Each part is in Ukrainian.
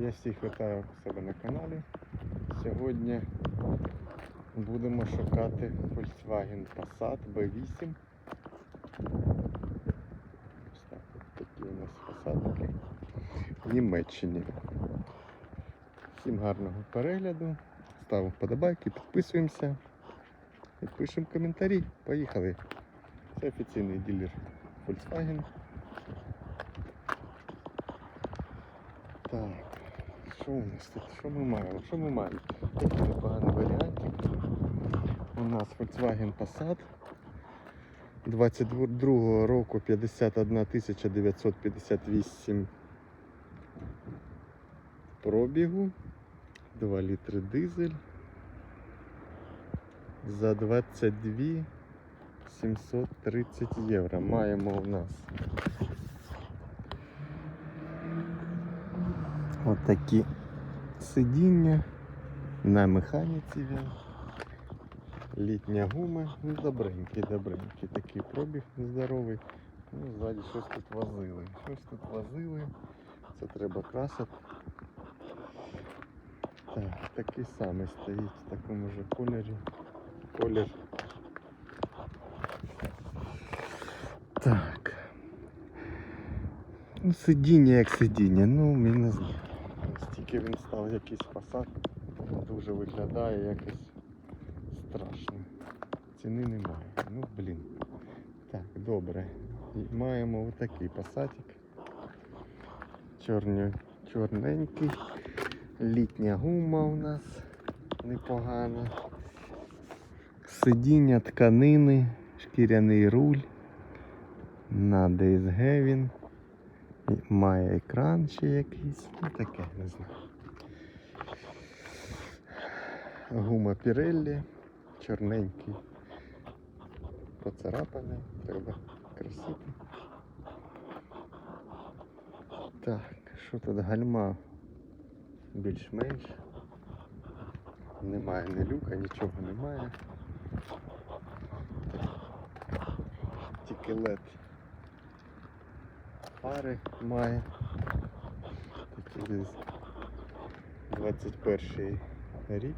Я всіх вітаю у себе на каналі. Сьогодні будемо шукати Volkswagen Passat B8. Ось так, от такі у нас посадки в Німеччині. Всім гарного перегляду. Ставимо вподобайки, підписуємося і пишемо коментарі. Поїхали. Це офіційний дилер Volkswagen. Так, що у нас тут? Що ми маємо? Що ми маємо? Такий непоганий варіантик. У нас Volkswagen Passat 22 року 51 958 пробігу. 2 літри дизель. За 22 730 євро маємо у нас От такі сидіння на механіці він. Літня гума, ну добренький, добренький. Такий пробіг здоровий. Ну, ззаді щось тут возили. Щось тут возили. Це треба красити. Так, такий самий стоїть в такому ж кольорі. Колір. Так. Ну, сидіння як сидіння, ну я не знаю. Стільки він став якийсь посад, дуже виглядає якось страшно. Ціни немає. Ну блін. Так, добре. І маємо отакий пасатик. Чорні, чорненький. Літня гума у нас непогана. Сидіння тканини, шкіряний руль. На DSG він. Має екран ще якийсь. Ну таке, не знаю. Гума Pirelli, чорненький. Поцарапаний, треба красити. Так, що тут гальма більш-менш. Немає ні люка, нічого немає. Тільки LED фари має. Такі десь 21 рік.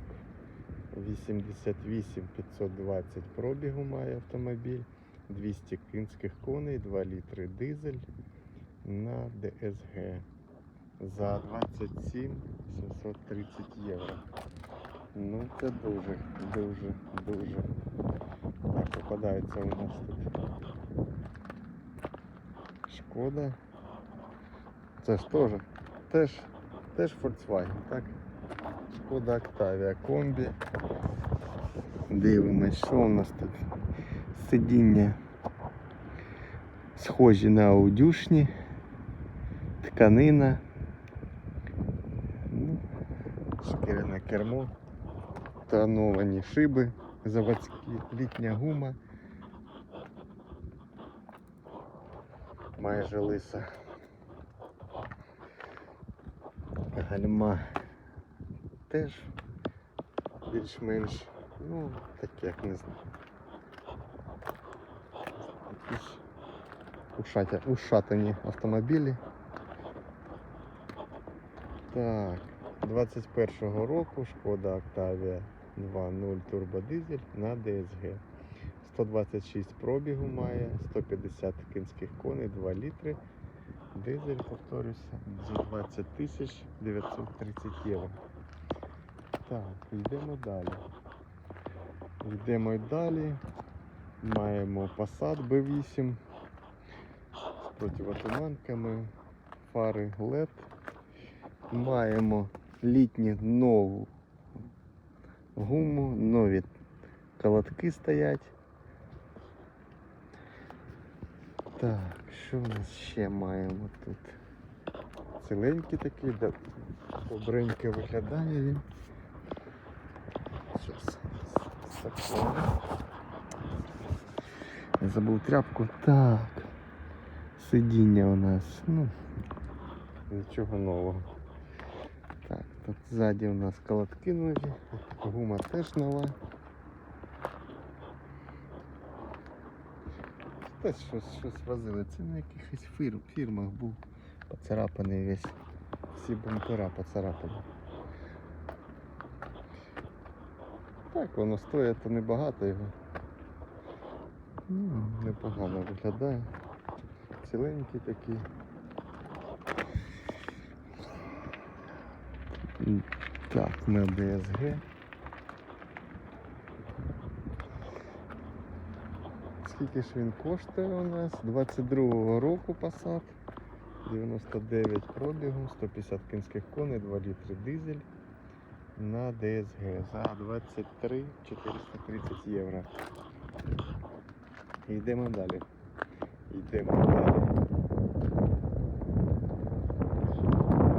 88 520 пробігу має автомобіль. 200 кінських коней, 2 літри дизель на DSG за 27 730 євро. Ну це дуже, дуже, дуже. Так, попадається у нас тут Шкода. Це ж теж, теж, теж Volkswagen, так? Шкода Octavia комбі. Дивимось, що у нас тут? Сидіння схожі на аудюшні, тканина, ну, шкіряне кермо, тоновані шиби заводські, літня гума. Майже лиса. Гальма теж більш-менш, ну, таке, як не знаю. Якісь ушатя, ушатані автомобілі. Так, 21-го року шкода Octavia 2.0 турбодизель на DSG. 126 пробігу має, 150 кінських коней, 2 літри. Дизель, повторюся, за 20 тисяч 930 євро. Так, йдемо далі. Йдемо й далі. Маємо Passat B8 з противотуманками, фари LED. Маємо літню нову гуму, нові колодки стоять. Так, що в нас ще маємо тут? Ціленький такий, добренько виглядає він. Щас. Секунду. Я забув тряпку. Так. Сидіння у нас. Ну, нічого нового. Так, тут ззаді у нас колодки нові, гума теж нова. Хтось щось, щось возили. Це на якихось фір, фірмах був поцарапаний весь всі бампера поцарапані. Так, воно стоїть то небагато його. Ну, непогано виглядає. Ціленький такий. Так, на ДСГ. Скільки ж він коштує у нас? 22-го року Passat. 99 пробігу, 150 кінських коней, 2 літри дизель на ДСГ за 23 430 євро. Йдемо далі. Йдемо далі.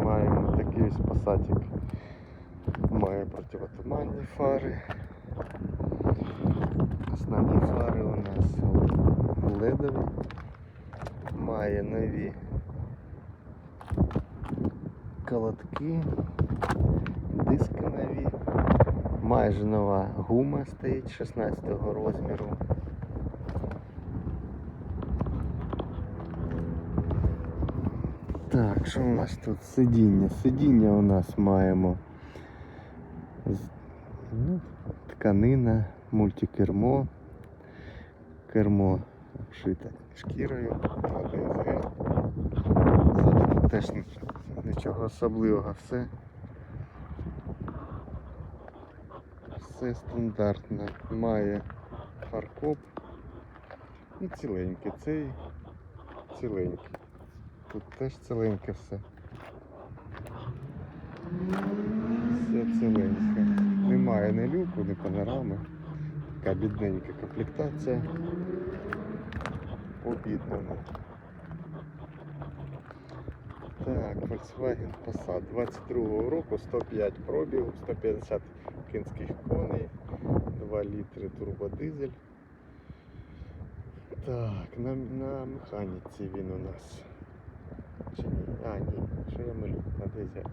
Маємо такий ось пасатик. Має противотуманні фари. Основні фари у нас ледові. Має нові колодки, диски нові. Майже нова гума стоїть 16 розміру. Так, що у нас тут? Сидіння. Сидіння у нас маємо ну, тканина, мультикермо, кермо вшите шкірою. Ззаду тут теж нічого особливого, все. Все стандартно. Має фаркоп. І ціленький. Цей ціленький. Тут теж ціленьке все. Все ціленьке. Немає ні люку, ні панорами. Така бідненька комплектація. Обіднена. Так, Volkswagen Passat 22 року, 105 пробігу, 150 кінських коней, 2 літри турбодизель. Так, на, на механіці він у нас. Чи ні? А, ні, що я милю, на дизель.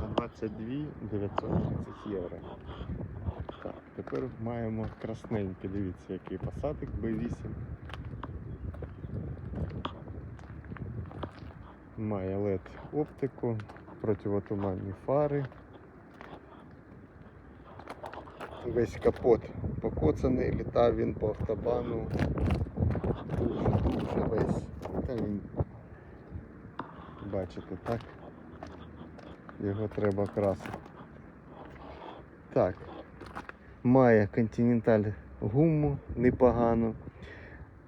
За 22 930 євро. Так, тепер маємо красненький, дивіться, який посадик B8. Має LED оптику, противотуманні фари. Весь капот покоцаний, літав він по автобану. Дуже-дуже весь. Та він, бачите, так? Його треба красити. Так. Має Continental гуму непогану.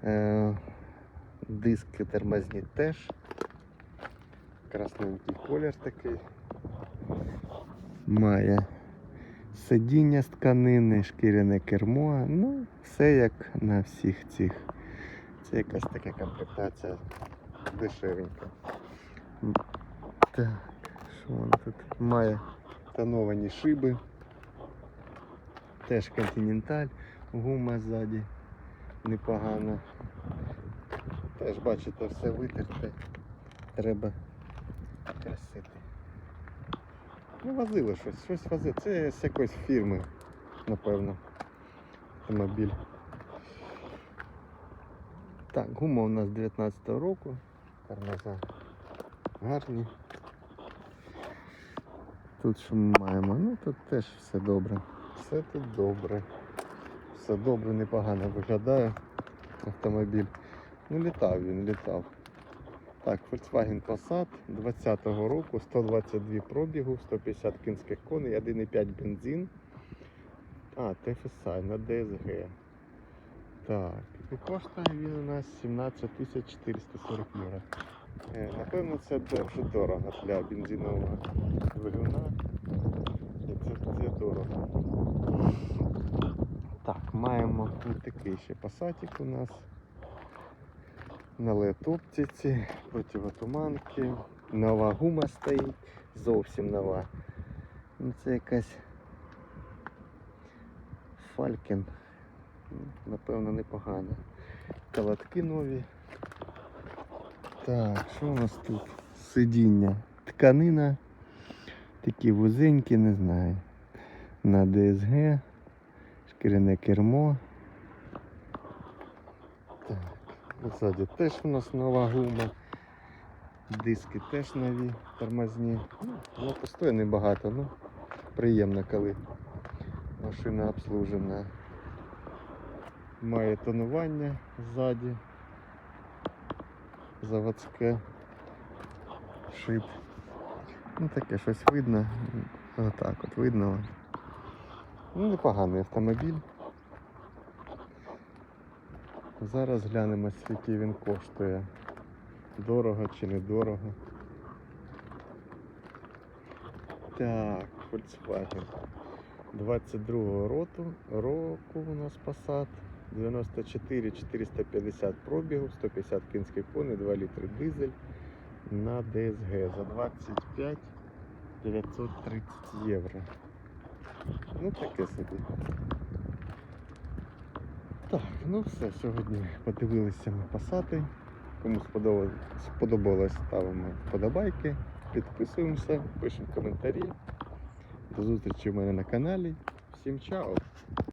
Е, диски тормозні теж. Красненький колір такий. Має сидіння з тканини, шкіряне кермо. Ну, все як на всіх цих. Це якась така комплектація дешевенька. Так, що воно тут? Має тоновані шиби. Теж континенталь, гума ззаді непогано. Теж бачите, все витерте. Треба красити. Ну, возили щось, щось возили. Це з якоїсь фірми, напевно. Автомобіль. Так, гума у нас 19-го року. Тормоза гарні. Тут що ми маємо? Ну тут теж все добре. Все тут добре. Все добре, непогано виглядає автомобіль. Ну літав він, літав. Так, Volkswagen Passat 20-го року, 122 пробігу, 150 кінських коней, 1,5 бензин. А, TFSI на DSG. Так, і коштує він у нас 17 440 євро. Е, Напевно, це дуже дорого для бензинового двигуна. Це, це дорого. Так, маємо такий ще пасатик у нас. На летоптиці, противотуманки, нова гума стоїть, зовсім нова. Ну, це якась Фалькін. Напевно, непогано. Колодки нові. Так, що у нас тут? Сидіння. Тканина. Такі вузенькі, не знаю. На ДСГ. Шкіряне кермо. Так, ззаді теж у нас нова гума. Диски теж нові, тормозні. Ну, коштує небагато, ну приємно, коли машина обслужена. Має тонування ззаді. Заводське шип. Ну таке щось видно. Отак от видно. Ну, непоганий автомобіль. Зараз глянемо, скільки він коштує. Дорого чи недорого. Так, Volkswagen. 22-го роту, року у нас Passat. 94 450 пробігу, 150 кінських коней, 2 літри дизель на DSG за 25 930 євро. Ну таке собі. Так, ну все, сьогодні подивилися ми пасати. Кому сподобалось, ставимо вподобайки, підписуємося, пишемо коментарі. До зустрічі в мене на каналі. Всім чао!